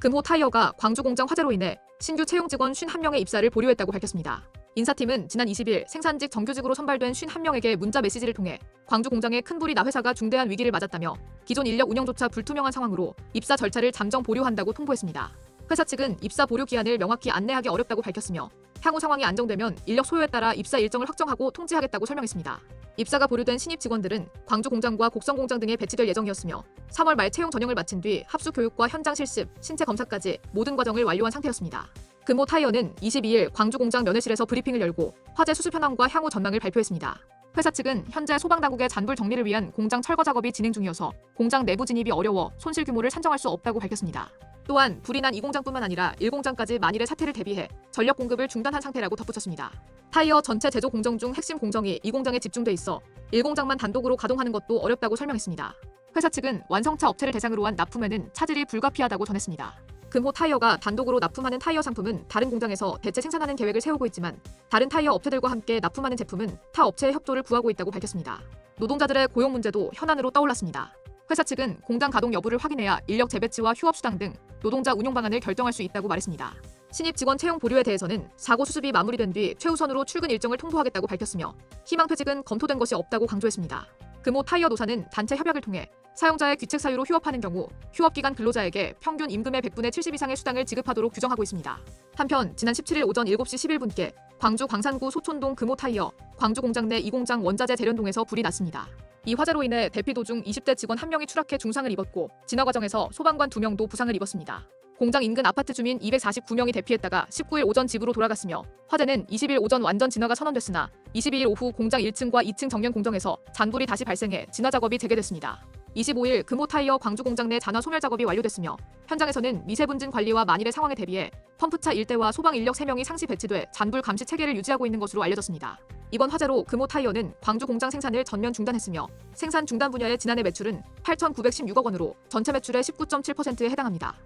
금호 타이어가 광주 공장 화재로 인해 신규 채용 직원 51명의 입사를 보류했다고 밝혔습니다. 인사팀은 지난 20일 생산직 정규직으로 선발된 51명에게 문자 메시지를 통해 광주 공장에 큰 불이 나 회사가 중대한 위기를 맞았다며 기존 인력 운영조차 불투명한 상황으로 입사 절차를 잠정 보류한다고 통보했습니다. 회사 측은 입사 보류 기한을 명확히 안내하기 어렵다고 밝혔으며 향후 상황이 안정되면 인력 소요에 따라 입사 일정을 확정하고 통지하겠다고 설명했습니다. 입사가 보류된 신입 직원들은 광주 공장과 곡성 공장 등에 배치될 예정이었으며 3월 말 채용 전형을 마친 뒤 합수 교육과 현장 실습, 신체 검사까지 모든 과정을 완료한 상태였습니다. 금호 타이어는 22일 광주 공장 면회실에서 브리핑을 열고 화재 수습 현황과 향후 전망을 발표했습니다. 회사 측은 현재 소방당국의 잔불 정리를 위한 공장 철거 작업이 진행 중이어서 공장 내부 진입이 어려워 손실 규모를 산정할 수 없다고 밝혔습니다. 또한 불이 난이 공장뿐만 아니라 1공장까지 만일의 사태를 대비해 전력 공급을 중단한 상태라고 덧붙였습니다. 타이어 전체 제조 공정 중 핵심 공정이 이 공장에 집중돼 있어 1공장만 단독으로 가동하는 것도 어렵다고 설명했습니다. 회사 측은 완성차 업체를 대상으로 한 납품에는 차질이 불가피하다고 전했습니다. 금호 타이어가 단독으로 납품하는 타이어 상품은 다른 공장에서 대체 생산하는 계획을 세우고 있지만 다른 타이어 업체들과 함께 납품하는 제품은 타 업체의 협조를 구하고 있다고 밝혔습니다. 노동자들의 고용 문제도 현안으로 떠올랐습니다. 회사 측은 공장 가동 여부를 확인해야 인력 재배치와 휴업 수당 등 노동자 운용 방안을 결정할 수 있다고 말했습니다. 신입 직원 채용 보류에 대해서는 사고 수습이 마무리된 뒤 최우선으로 출근 일정을 통보하겠다고 밝혔으며 희망퇴직은 검토된 것이 없다고 강조했습니다. 금호 타이어 노사는 단체 협약을 통해 사용자의 귀책 사유로 휴업하는 경우 휴업기간 근로자에게 평균 임금의 100분의 70 이상의 수당을 지급하도록 규정하고 있습니다. 한편 지난 17일 오전 7시 11분께 광주 광산구 소촌동 금호 타이어 광주 공장 내이 공장 원자재 대련동에서 불이 났습니다. 이 화재로 인해 대피 도중 20대 직원 1명이 추락해 중상을 입었고 진화 과정에서 소방관 2명도 부상을 입었습니다. 공장 인근 아파트 주민 249명이 대피했다가 19일 오전 집으로 돌아갔으며 화재는 20일 오전 완전 진화가 선언됐으나 22일 오후 공장 1층과 2층 정면 공정에서 잔불이 다시 발생해 진화 작업이 재개됐습니다. 25일 금호 타이어 광주 공장 내 잔화 소멸 작업이 완료됐으며 현장에서는 미세분진 관리와 만일의 상황에 대비해 펌프차 1대와 소방 인력 3명이 상시 배치돼 잔불 감시 체계를 유지하고 있는 것으로 알려졌습니다. 이번 화재로 금호 타이어는 광주 공장 생산을 전면 중단했으며 생산 중단 분야의 지난해 매출은 8,916억 원으로 전체 매출의 19.7%에 해당합니다.